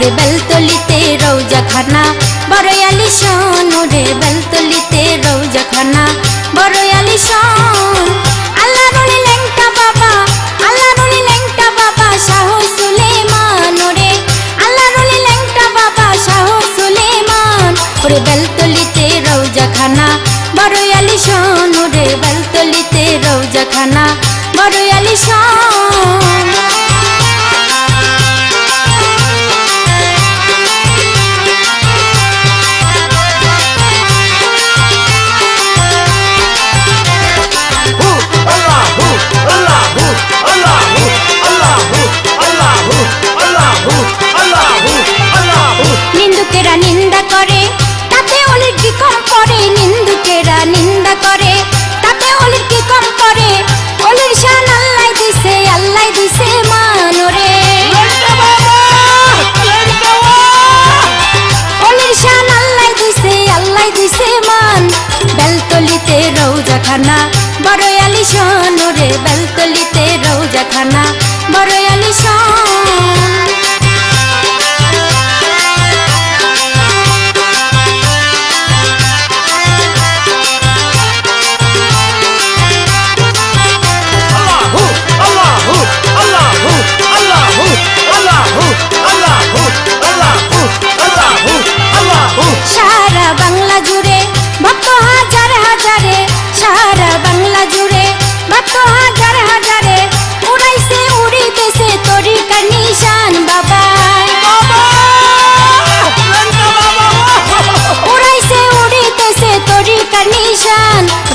রে বেলতলিতে রৌজা খানা বড় আলি শোন রে বেলতলিতে রৌজা খানা বড় শোন আল্লাহ রনি লেংটা বাবা আল্লাহ রনি লেংটা বাবা, শাহ সুলেমান রে আল্লাহ রনি লেংটা বাবা, শাহ সুলেমান। ওরে না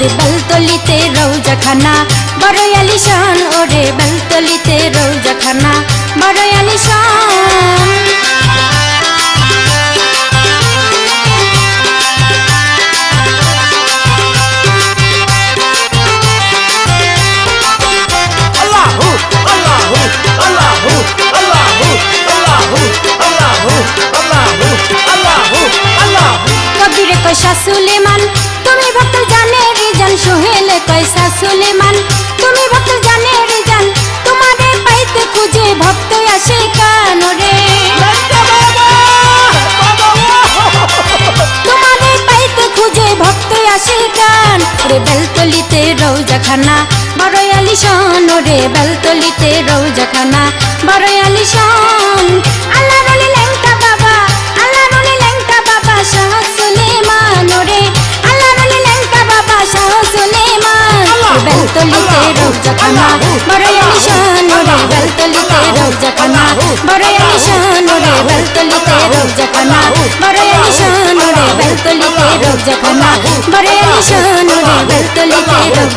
ওরে বেলতলিতে রৌজাখানা বড় আলিশান ওরে বেলতলিতে রৌজাখানা রে বেলতলিতে রৌজাখানা বড়ই আলিশান রে বেলতলিতে রৌজাখানা বড়ই আলিশান আল্লাহ রনি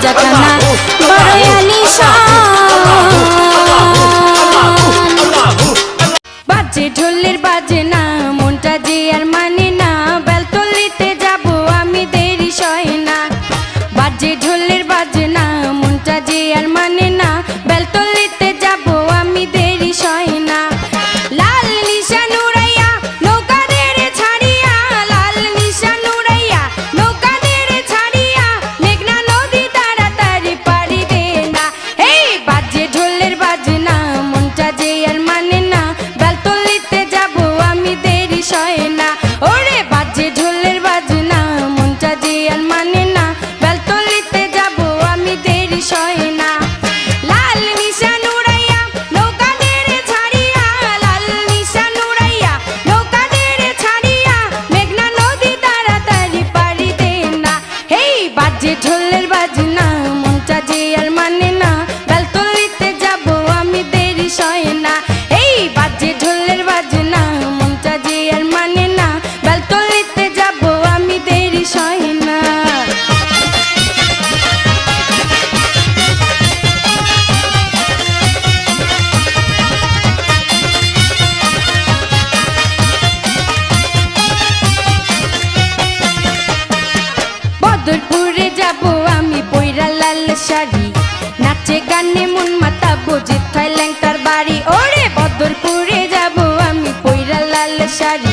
জাগানা নাচে গানে মন মাতা বুঝি থাইল্যাং তার বাড়ি। ওরে বদরপুরে যাব আমি পৈরা লাল শাড়ি।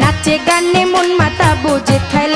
নাচে গানে মন মাতা বুঝি থাইল্যাং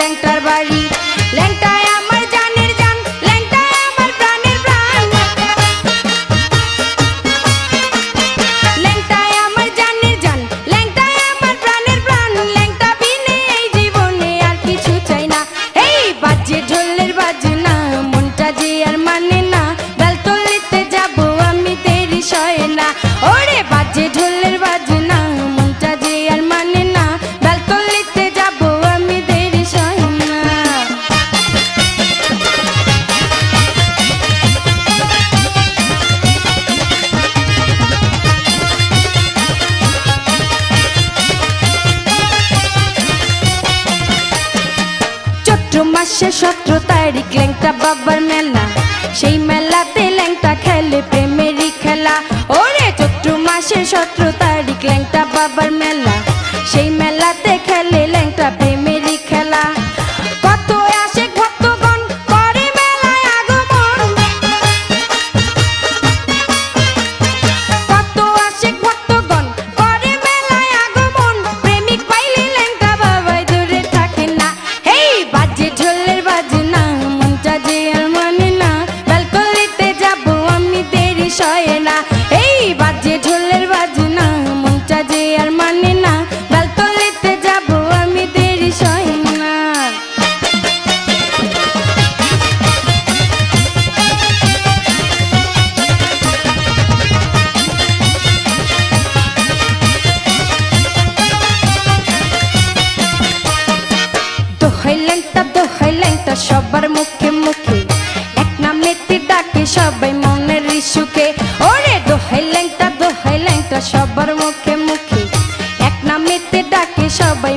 মাসে সতেরো তারিখ ল্যাংটা বাবার মেলা। সেই মেলাতে ল্যাংটা খেলে, প্রেমেরই খেলা। ওরে চৈত্র মাসে সতেরো তারিখ ল্যাংটা বাবার সবার মুখে মুখে। এক নামেতে ডাকে সবাই মনের ঋষুকে ওরে দোহাই ল্যাংটা দোহাই ল্যাংটা সবার মুখে মুখে। এক নামেতে ডাকে সবাই